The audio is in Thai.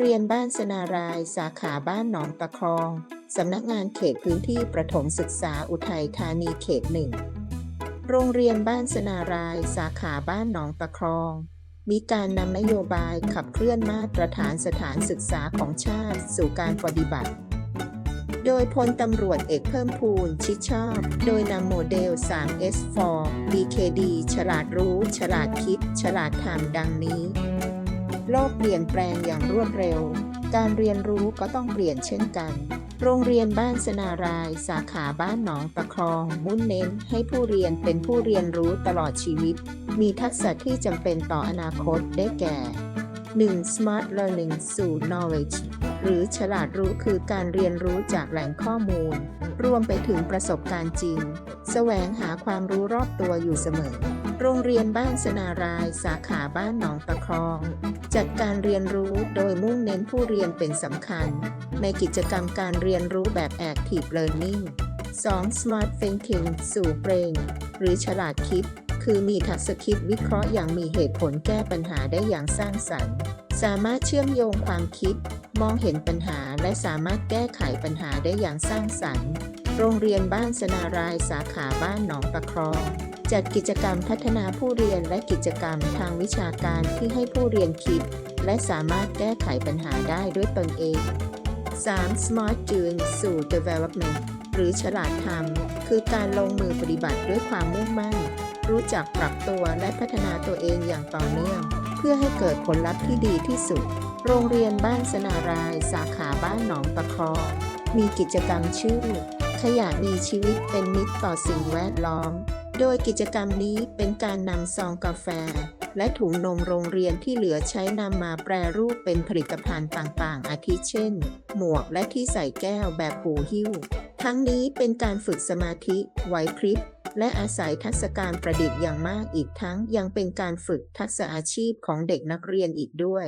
เรียนบ้านสนาราย สาขาบ้านหนองตะครอง สำนักงานเขตพื้นที่ประถมศึกษาอุทัยธานีเขตหนึ่ง โรงเรียนบ้านสนาราย สาขาบ้านหนองตะครอง มีการนำนโยบายขับเคลื่อนมาตรฐานสถานศึกษาของชาติสู่การปฏิบัติ โดยพลตำรวจเอกเพิ่มพูนชิดชอบ โดยนำโมเดล 3S4 BKD ฉลาดรู้ ฉลาดคิด ฉลาดทำดังนี้ โลกเปลี่ยนแปลงอย่างรวดเร็ว การเรียนรู้ก็ต้องเปลี่ยนเช่นกัน โรงเรียนบ้านสนาราย สาขาบ้านหนองตะครอง มุ่งเน้นให้ผู้เรียนเป็นผู้เรียนรู้ตลอดชีวิต มีทักษะที่จำเป็นต่ออนาคตได้แก่ 1. Smart Learning สู่ Knowledge หรือฉลาดรู้คือการเรียนรู้จากแหล่งข้อมูล รวมไปถึงประสบการณ์จริง แสวงหาความรู้รอบตัวอยู่เสมอ โรงเรียนบ้านสนารายสาขาบ้านหนองตะครอง จัดการเรียนรู้โดยมุ่งเน้นผู้เรียนเป็นสำคัญ ในกิจกรรมการเรียนรู้แบบ Active Learning 2. Smart Thinking สู่ Brain หรือฉลาดคิด คือมีทักษะคิดวิเคราะห์อย่างมีเหตุผลแก้ปัญหาได้อย่างสร้างสรรค์ สามารถเชื่อมโยงความคิด มองเห็นปัญหาและสามารถแก้ไขปัญหาได้อย่างสร้างสรรค์ โรงเรียนบ้านสนารายสาขาบ้านหนองตะครองจัดกิจกรรมพัฒนาผู้เรียนและกิจกรรมทางวิชาการที่ให้ผู้เรียนคิด และสามารถแก้ไขปัญหาได้ด้วยตนเอง 3. Smart Doing สู่ Development หรือฉลาดทำคือการลงมือปฏิบัติด้วยความมุ่งมั่น รู้จักปรับตัวและพัฒนาตัวเองอย่างต่อเนื่อง เพื่อให้เกิดผลลัพธ์ที่ดีที่สุด โรงเรียนบ้านสนาราย สาขาบ้านหนองตะครองมีกิจกรรมชื่อ ขยะมีชีวิตเป็นมิตรต่อสิ่งแวดล้อม โดยกิจกรรมนี้เป็นการนำซองกาแฟ และถุงนมโรงเรียนที่เหลือใช้นำมาแปรรูปเป็นผลิตภัณฑ์ต่างๆ อาทิเช่น หมวกและที่ใส่แก้วแบบหูหิ้ว ทั้งนี้เป็นการฝึกสมาธิไหวพริบและอาศัยทักษะการประดิษฐ์อย่างมากอีกทั้งยังเป็นการฝึกทักษะอาชีพของเด็กนักเรียนอีกด้วย